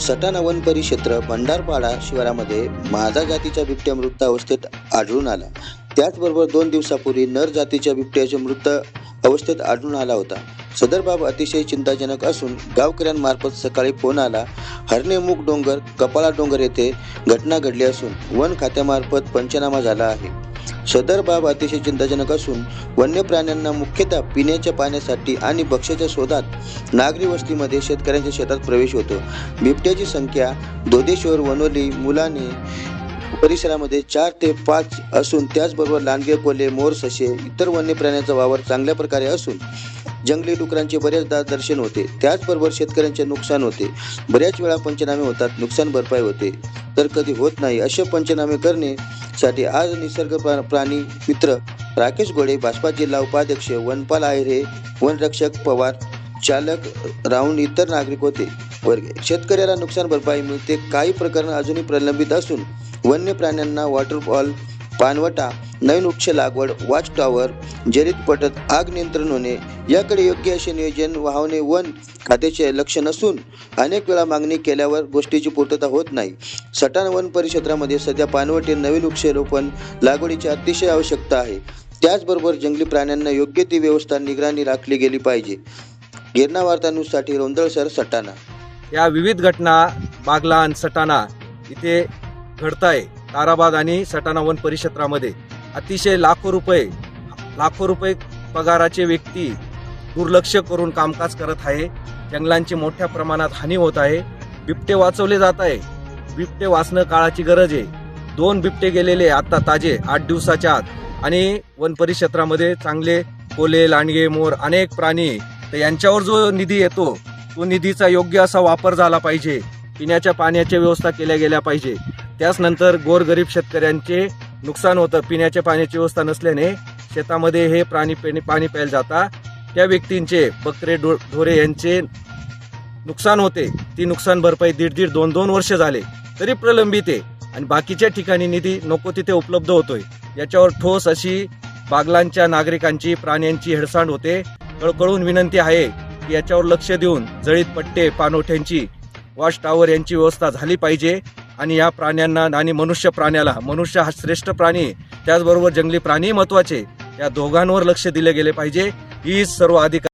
Satana one परिक्षेत्र भंडारपाडा शिवारामध्ये माझा जातीच्या बिबट्या मृत अवस्थेत आढळून आला. त्याचबरोबर दोन दिवसापूर्वी नर जातीच्या बिबट्याच्या मृत अवस्थेत आढळून आला होता. सदर बाब अतिशय चिंताजनक असून गावकऱ्यांमार्फत सकाळी फोन आला. हरणेमुख डोंगर कपाळा डोंगर येथे घटना घडली असून वन खात्यामार्फत पंचनामा झाला आहे. सदर बाब अतिशय चिंताजनक असून वन्य प्राण्यांना मुख्यतः पिण्याच्या पाण्यासाठी आणि भक्ष्याच्या शोधात नागरी वस्तीमध्ये शेतकऱ्यांच्या शेतात प्रवेश होतो. बिबट्याची संख्या दोदेश्वर वनोली मुलाने परिसरामध्ये चार ते पाच असून त्याचबरोबर लांडगे कोले मोर ससे इतर वन्य प्राण्यांचा वावर चांगल्या प्रकारे असून जंगली डुकरांचे बरेचदा दर्शन होते. त्याचबरोबर शेतकऱ्यांचे नुकसान होते. बऱ्याच वेळा पंचनामे होतात नुकसान भरपाई होते. तर कधी होत नाही असे पंचनामे करण्यासाठी आज निसर्ग प्रा- प्राणी मित्र राकेश गोडे भाजपा जिल्हा उपाध्यक्ष वनपाल आहेरे वनरक्षक पवार चालक राऊंड इतर नागरिक होते. वर्गे शेतकऱ्याला नुकसान भरपाई मिळते. काही प्रकरण अजूनही प्रलंबित असून वन्य प्राण्यांना वॉटरफॉल पानवटा नवीन वृक्ष लागवड वॉच टॉवर जरीत पटत आग नियंत्रण होणे याकडे योग्य असे नियोजन वाहवणे वन खात्याचे लक्ष नसून अनेक वेळा मागणी केल्यावर गोष्टीची पूर्तता होत नाही. सटाण वन परिक्षेत्रामध्ये सध्या पानवटे नवीन वृक्षारोपण लागवडीची अतिशय आवश्यकता आहे. त्याचबरोबर जंगली प्राण्यांना योग्य ती व्यवस्था निगराणी राखली गेली पाहिजे. गिरणा वार्ता रोंदळसर सटाणा. या विविध घटना बागलान आणि सटाणा इथे घडत आहे ताराबाग आणि सटाणा वन परिक्षेत्रामध्ये अतिशय लाखो रुपये लाखो रुपये पगाराचे व्यक्ती दुर्लक्ष करून कामकाज करत आहे. जंगलांची मोठ्या प्रमाणात हानी होत आहे. बिबटे वाचवले जात आहे. बिबटे वाचणं काळाची गरज आहे. दोन बिबटे गेलेले आता ताजे आठ दिवसाच्या आत. आणि वन परिक्षेत्रामध्ये चांगले कोले लांडगे मोर अनेक प्राणी तर यांच्यावर जो निधी येतो तो निधीचा योग्य असा वापर झाला पाहिजे. पिण्याच्या पाण्याची व्यवस्था केल्या गेल्या पाहिजे. त्याचनंतर गोरगरीब शेतकऱ्यांचे नुकसान होतं. पिण्याच्या पाण्याची व्यवस्था नसल्याने शेतामध्ये हे प्राणी पाणी प्यायला जाता. त्या व्यक्तींचे बकरे डो ढोरे यांचे नुकसान होते. ती नुकसान भरपाई दीड दीड दोन दोन वर्ष झाले. तरी प्रलंबित आहे. आणि बाकीच्या ठिकाणी निधी नको तिथे उपलब्ध होतोय. याच्यावर ठोस अशी बागलांच्या नागरिकांची प्राण्यांची हेळसांड होते. कळकळून विनंती आहे की याच्यावर लक्ष देऊन जळीत पट्टे पाणवठ्यांची वॉश टावर यांची व्यवस्था झाली पाहिजे. आणि या प्राण्यांना आणि मनुष्य प्राण्याला मनुष्य हा श्रेष्ठ प्राणी त्याचबरोबर जंगली प्राणी महत्त्वाचे. या दोघांवर लक्ष दिले गेले पाहिजे. ही सर्व अधिकार